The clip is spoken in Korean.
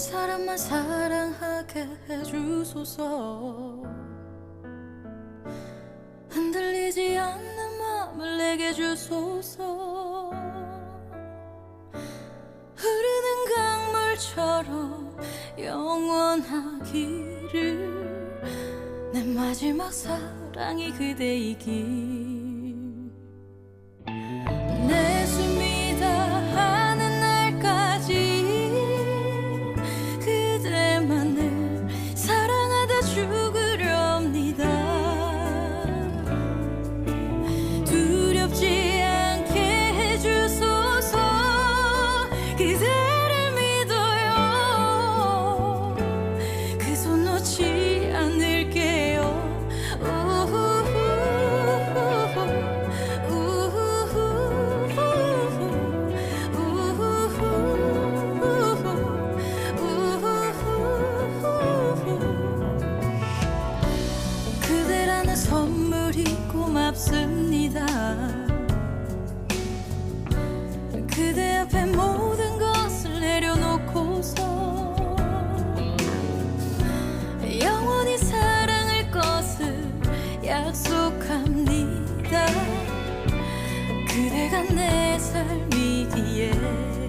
사람만 사랑하게 해주소서. 흔들리지 않는 마음을 내게 주소서. 흐르는 강물처럼 영원하기를 내 마지막 사랑이 그대이길 반갑습니다. 그대 앞에 모든 것을 내려놓고서 영원히 사랑할 것을 약속합니다. 그대가 내 삶이기에